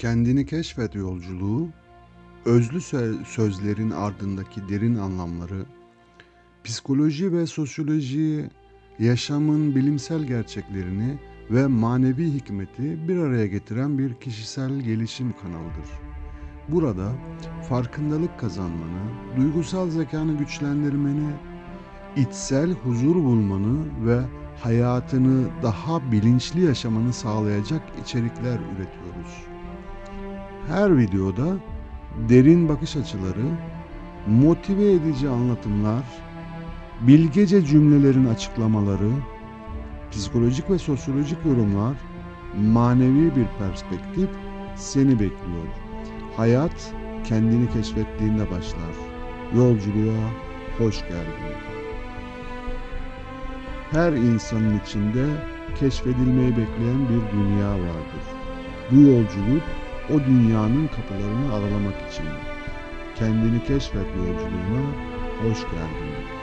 Kendini keşfet yolculuğu, özlü sö- sözlerin ardındaki derin anlamları, psikoloji ve sosyoloji, yaşamın bilimsel gerçeklerini ve manevi hikmeti bir araya getiren bir kişisel gelişim kanalıdır. Burada farkındalık kazanmanı, duygusal zekanı güçlendirmeni, içsel huzur bulmanı ve hayatını daha bilinçli yaşamanı sağlayacak içerikler üretiyoruz. Her videoda derin bakış açıları, motive edici anlatımlar, bilgece cümlelerin açıklamaları, psikolojik ve sosyolojik yorumlar, manevi bir perspektif seni bekliyor. Hayat kendini keşfettiğinde başlar. Yolculuğa hoş geldin. Her insanın içinde keşfedilmeyi bekleyen bir dünya vardır. Bu yolculuk o dünyanın kapılarını aralamak için. Kendini keşfet yolculuğuna hoş geldin.